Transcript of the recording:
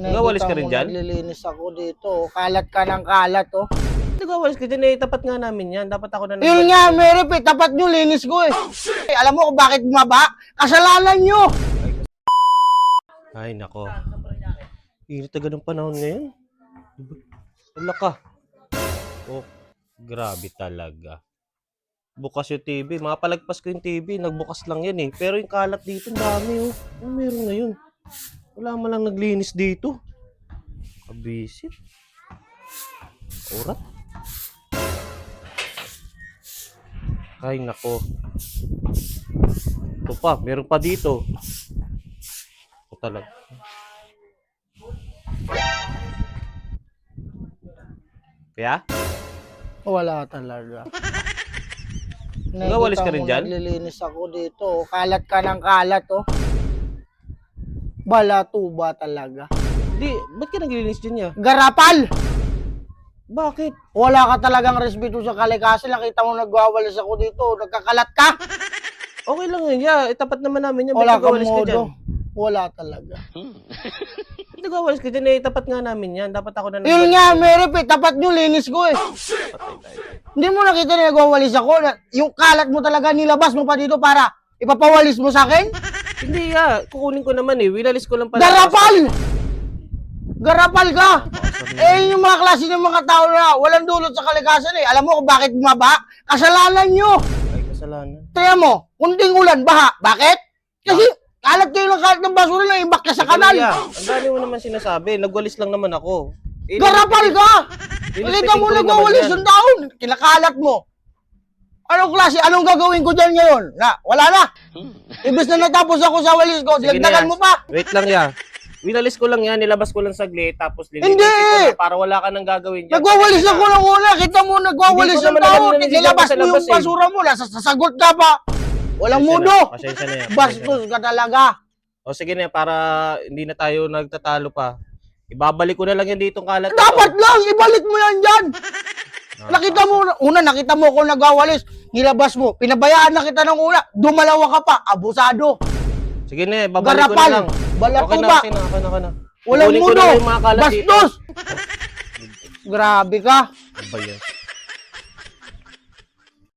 Nagawalis ka rin mo, dyan? Naglilinis ako dito. oh. Kalat ka ng kalat, oh. Nagawalis ka dyan eh, tapat nga namin yan. Dapat ako na Yun nga, Merip, eh. Tapat nyo, linis ko, eh. Eh, Alam mo kung bakit bumaba? Kasalanan nyo! Ay, nako. Init agad ng panahon ngayon. Wala ka. Oh, grabe talaga. Bukas yung TV. Mapalagpas ko yung TV. Nagbukas lang yan eh. Pero yung kalat dito, ang dami oh. Ano meron na yun? Wala man lang naglinis dito. Kabisit. Orat. Ay, nako. Ito pa, meron pa dito. Ito talaga. Kaya? Wala talaga. Nagawalis ka rin dyan? Naglilinis ako dito. Kalat ka ng kalat, oh. Balatuba talaga. Di, ba't ka naglilinis dyan niya? Garapal! Bakit? Wala ka talagang respeto sa kalikasan. Nakita mo nagwawalis ako dito. Nagkakalat ka. Okay lang yun, ya. Itapat naman namin yan. Wala Ba't kang nagawalis ka dyan? modo. Wala talaga. Ba't nagawalis ka dyan eh? Itapat nga namin yan. Dapat ako na Yun nga, Merip, eh. Tapat nyo, linis ko, eh. Hindi mo nakita na nagwawalis ako. Na, yung kalat mo talaga nilabas mo pa dito para ipapawalis mo sa akin? Hindi, ya. Kukunin ko naman eh. Wilalis ko lang pala. Garapal! Garapal ka! Eh, yung mga klase ng mga tao na walang dulot sa kalikasan eh. Alam mo kung bakit bumaba? Kasalanan nyo! Ay, kasalanan. Kaya mo, kunting ulan, baha. Bakit? Kasi kalat kayo ng kalat ng basura na imbak ka sa kanal. Ang dami mo naman sinasabi. Nagwalis lang naman ako. Eh, Garapal ka! Nakita mo nagwawalis ng taon. Kinakalat mo. Anong klase? Anong gagawin ko dyan ngayon? Na, wala na. Ibig na natapos ako sa walis ko, Sige na, dilagdagan ya. mo pa. Wait lang, ya. Wilalis ko lang yan. Nilabas ko lang saglit. Tapos lilinisin Hindi! ko na para wala ka nang gagawin dyan. Nagwawalis ako ng una. Kita mo, nagwawalis Hindi ko naman tao. alam na nililinis Nilabas ako sa mo yung eh. basura mo. Nasa sasagot ka pa. Walang Pasensya mudo. na. Pasensya na yan. Pasensya na. Bastos ka talaga. O sige na, para hindi na tayo nagtatalo pa. Ibabalik ko na lang yan dito kalat. na to. Dapat lang, ibalik mo yan dyan. Ah, Nakita mo, una, nakita mo kung nagwawalis. Nilabas mo. Pinabayaan na kita ng una. Dumalawa ka pa. Abusado. Sige na, babalik ko na Garapal. lang. Balatuba. Okay na, okay na, okay na, okay na. Walang Kukunin ko mudo. na lang yung mga kalat dito. Bastos. Grabe ka. Ano ba yan?